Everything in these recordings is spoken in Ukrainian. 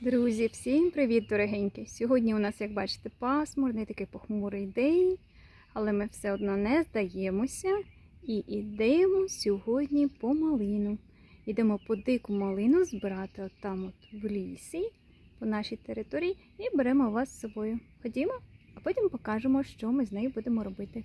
Друзі, всім привіт, дорогенькі! Сьогодні у нас, як бачите, пасмурний такий похмурий день, але ми все одно не здаємося і йдемо сьогодні по малину. Йдемо по дику малину збирати там от в лісі, по нашій території, і беремо вас з собою. Ходімо, а потім покажемо, що ми з нею будемо робити.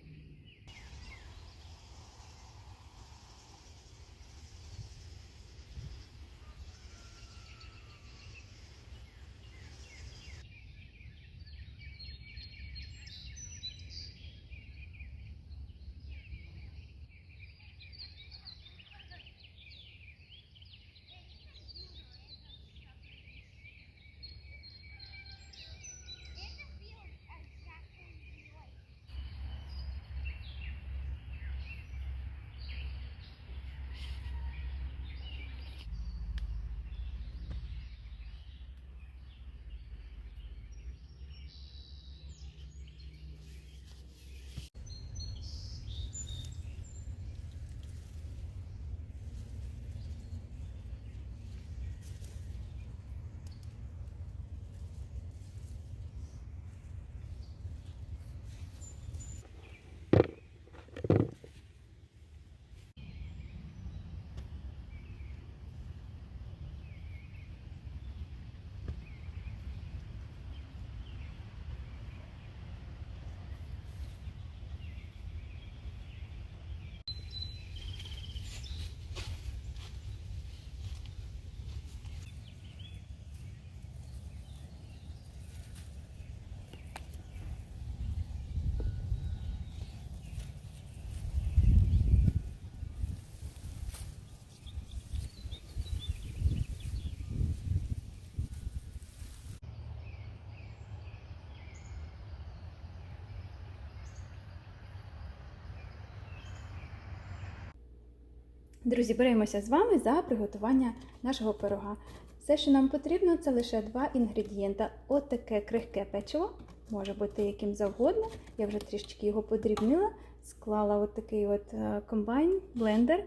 Друзі, беремося з вами за приготування нашого пирога. Все, що нам потрібно, це лише два інгредієнта. От таке крихке печиво, може бути яким завгодно. Я вже трішечки його подрібнила, склала от такий от е, комбайн, блендер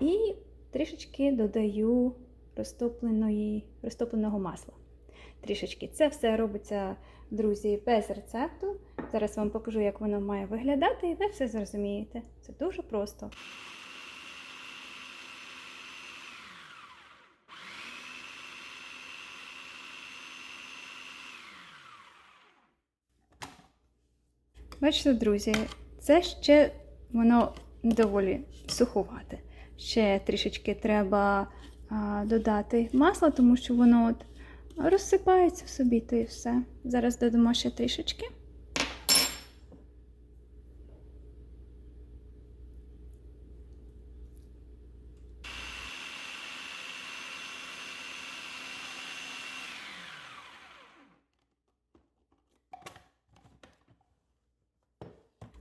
і трішечки додаю розтопленої, розтопленого масла. Трішечки. Це все робиться, друзі, без рецепту. Зараз вам покажу, як воно має виглядати, і ви все зрозумієте. Це дуже просто. Бачите, друзі, це ще воно доволі суховате. Ще трішечки треба а, додати масла, тому що воно от розсипається в собі, то і все. Зараз додамо ще трішечки.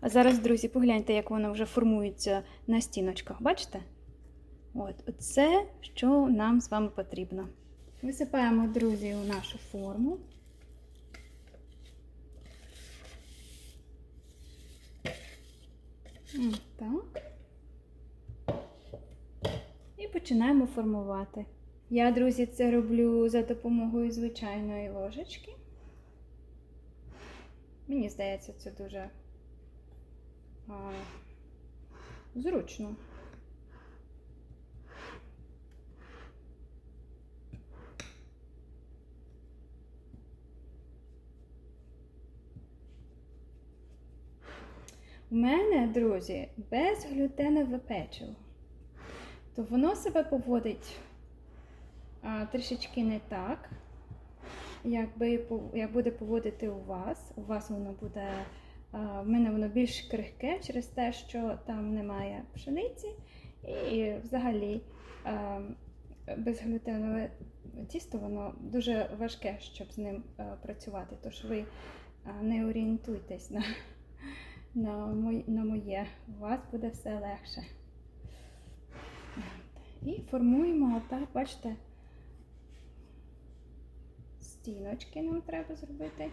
А зараз, друзі, погляньте, як воно вже формується на стіночках. Бачите? От, Оце, що нам з вами потрібно. Висипаємо, друзі, у нашу форму. Так. І починаємо формувати. Я, друзі, це роблю за допомогою звичайної ложечки. Мені здається, це дуже зручно. У мене, друзі, безглютенове печиво. То воно себе поводить а, трішечки не так, як, би, як буде поводити у вас. У вас воно буде. В мене воно більш крихке через те, що там немає пшениці, і взагалі безглютенове тісто воно дуже важке, щоб з ним працювати. Тож ви не орієнтуйтесь на, на, моє, на моє, у вас буде все легше. І формуємо отак, бачите, стіночки нам треба зробити.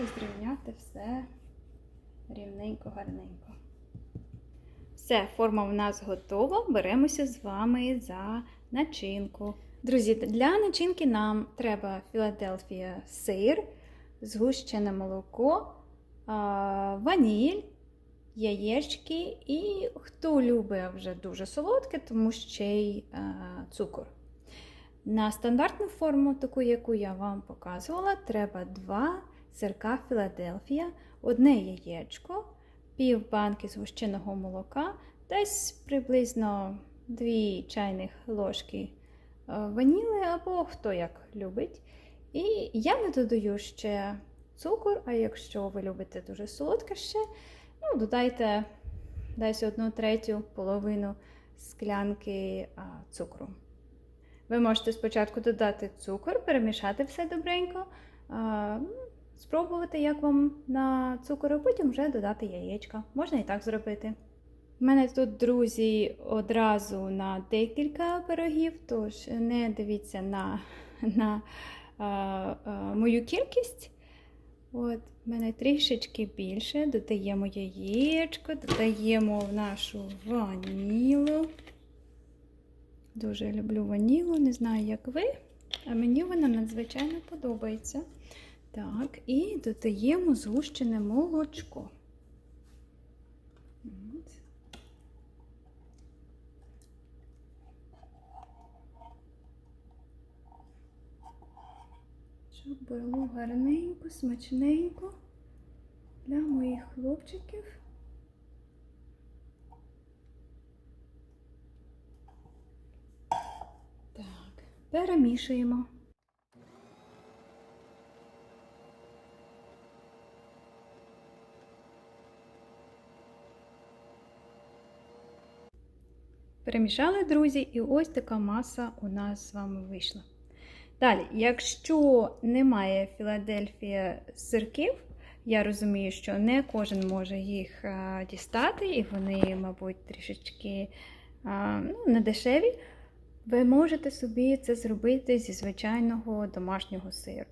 Розрівняти все рівненько, гарненько. Все, форма в нас готова. Беремося з вами за начинку. Друзі, для начинки нам треба Філадельфія сир, згущене молоко, ваніль, яєчки і хто любить вже дуже солодке, тому ще й цукор. На стандартну форму, таку, яку я вам показувала, треба два сирка Філадельфія, одне яєчко, пів банки згущеного молока, десь приблизно 2 чайних ложки е, ваніли або хто як любить. І я не додаю ще цукор, а якщо ви любите дуже солодке ще, ну, додайте десь одну третю половину склянки цукру. Ви можете спочатку додати цукор, перемішати все добренько, ну, спробувати, як вам на цукор, а потім вже додати яєчка. Можна і так зробити. У мене тут, друзі, одразу на декілька пирогів, тож не дивіться на, на а, а, мою кількість. От, в мене трішечки більше. Додаємо яєчко, додаємо в нашу ванілу. Дуже люблю ванілу, не знаю, як ви, а мені вона надзвичайно подобається. Так, і додаємо згущене молочко. Щоб було гарненько, смачненько для моїх хлопчиків. Так, перемішуємо. Перемішали, друзі, і ось така маса у нас з вами вийшла. Далі, якщо немає Філадельфія сирків, я розумію, що не кожен може їх а, дістати, і вони, мабуть, трішечки а, ну, не дешеві. Ви можете собі це зробити зі звичайного домашнього сиру.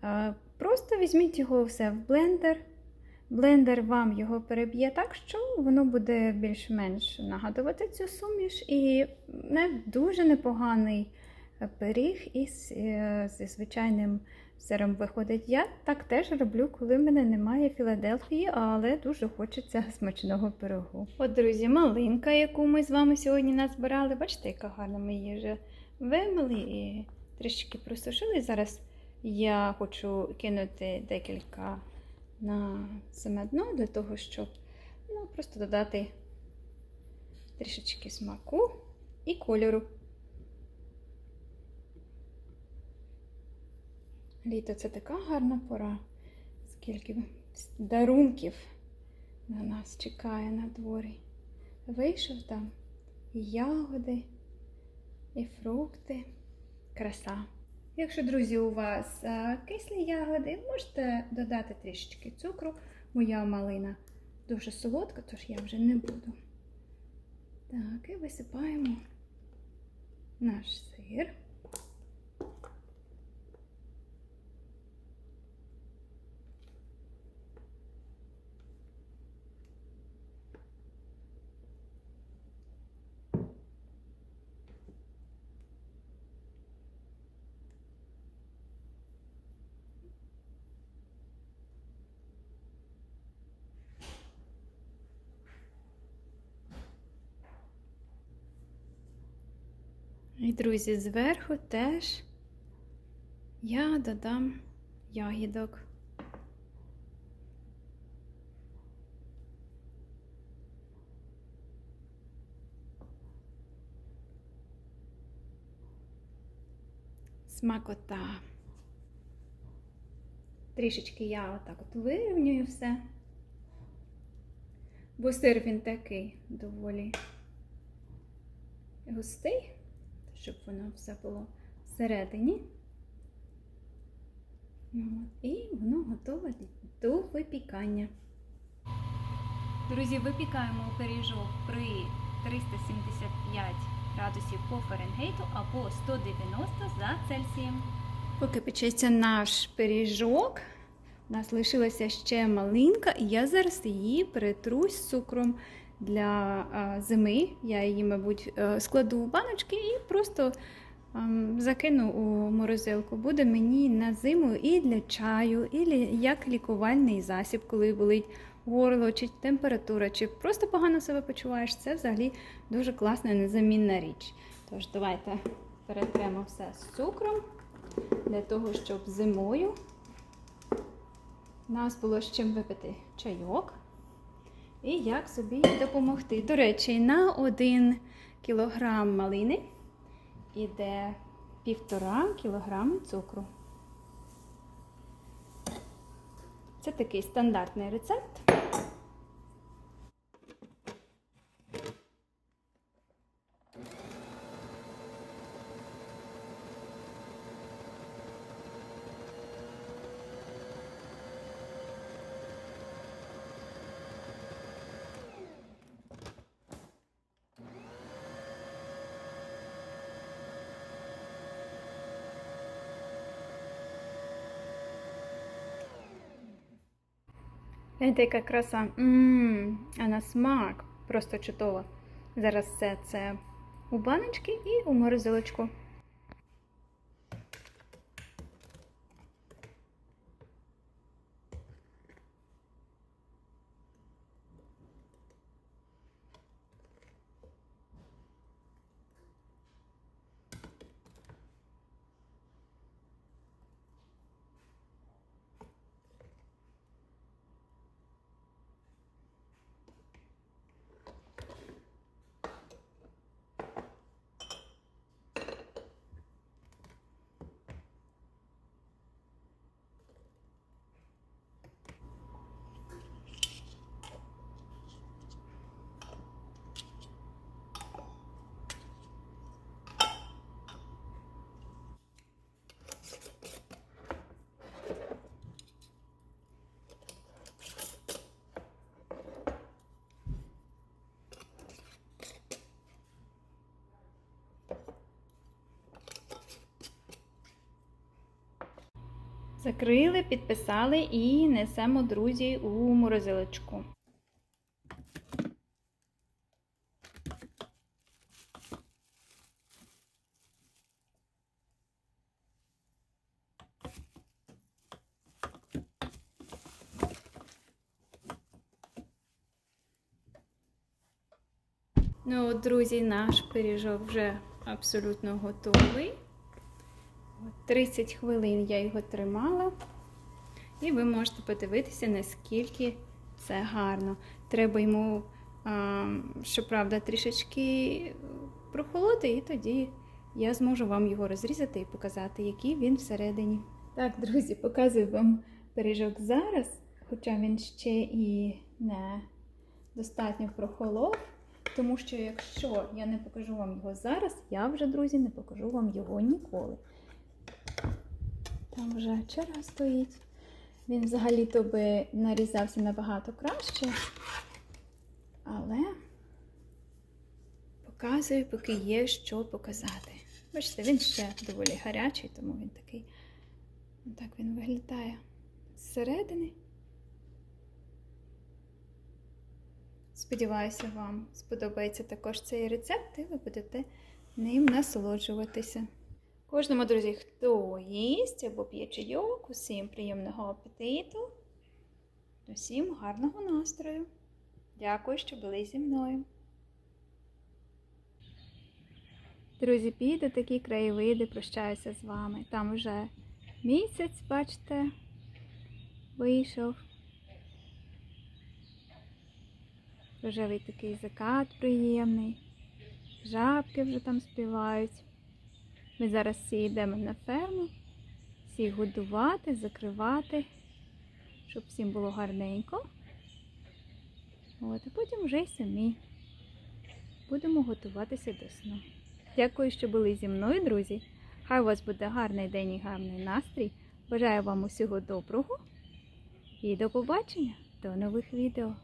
А, просто візьміть його все в блендер. Блендер вам його переб'є так, що воно буде більш-менш нагадувати цю суміш, і не дуже непоганий пиріг із, е, зі звичайним сиром виходить. Я так теж роблю, коли в мене немає Філадельфії, але дуже хочеться смачного пирогу. От, друзі, малинка, яку ми з вами сьогодні назбирали. Бачите, яка гарна ми її вже вимили і трішки просушили. Зараз я хочу кинути декілька на саме дно для того, щоб ну, просто додати трішечки смаку і кольору. Літо це така гарна пора, скільки дарунків на нас чекає на дворі. Вийшов там і ягоди, і фрукти, краса. Якщо, друзі, у вас а, кислі ягоди, можете додати трішечки цукру. Моя малина дуже солодка, тож я вже не буду. Так, і висипаємо наш сир. І, друзі, зверху теж я додам ягідок. Смакота. Трішечки я отак от вирівнюю все, бо сир він такий доволі густий щоб воно все було всередині. І воно готове до випікання. Друзі, випікаємо пиріжок при 375 градусів по Фаренгейту або 190 за Цельсієм. Поки печеться наш пиріжок, у нас лишилася ще малинка, і я зараз її перетру з цукром для зими. Я її, мабуть, е, складу у баночки і просто ем, закину у морозилку. Буде мені на зиму і для чаю, і як лікувальний засіб, коли болить горло, чи температура, чи просто погано себе почуваєш. Це взагалі дуже класна і незамінна річ. Тож, давайте перетремо все з цукром для того, щоб зимою у нас було з чим випити чайок. І як собі допомогти. До речі, на 1 кілограм малини іде 1,5 кілограм цукру. Це такий стандартний рецепт. Гляньте, яка краса. Ммм, а на смак просто чудово. Зараз все це у баночки і у морозилочку. Закрили, підписали і несемо, друзі, у морозилочку. Ну, от, друзі, наш пиріжок вже абсолютно готовий. От 30 хвилин я його тримала. І ви можете подивитися, наскільки це гарно. Треба йому, щоправда, трішечки прохолоти, і тоді я зможу вам його розрізати і показати, який він всередині. Так, друзі, показую вам пиріжок зараз, хоча він ще і не достатньо прохолов. Тому що якщо я не покажу вам його зараз, я вже, друзі, не покажу вам його ніколи. Там вже черга стоїть. Він взагалі-то би нарізався набагато краще. Але показую, поки є що показати. Бачите, він ще доволі гарячий, тому він такий. Так він виглядає зсередини. Сподіваюся, вам сподобається також цей рецепт, і ви будете ним насолоджуватися. Кожному, друзі, хто їсть або п'є чайок, усім приємного апетиту, усім гарного настрою. Дякую, що були зі мною. Друзі, піду такі краєвиди, прощаюся з вами. Там вже місяць, бачите, вийшов. Рожевий такий закат приємний. Жабки вже там співають. Ми зараз всі йдемо на ферму, всіх годувати, закривати, щоб всім було гарненько. От, а потім вже й самі будемо готуватися до сну. Дякую, що були зі мною, друзі. Хай у вас буде гарний день і гарний настрій. Бажаю вам усього доброго і до побачення, до нових відео.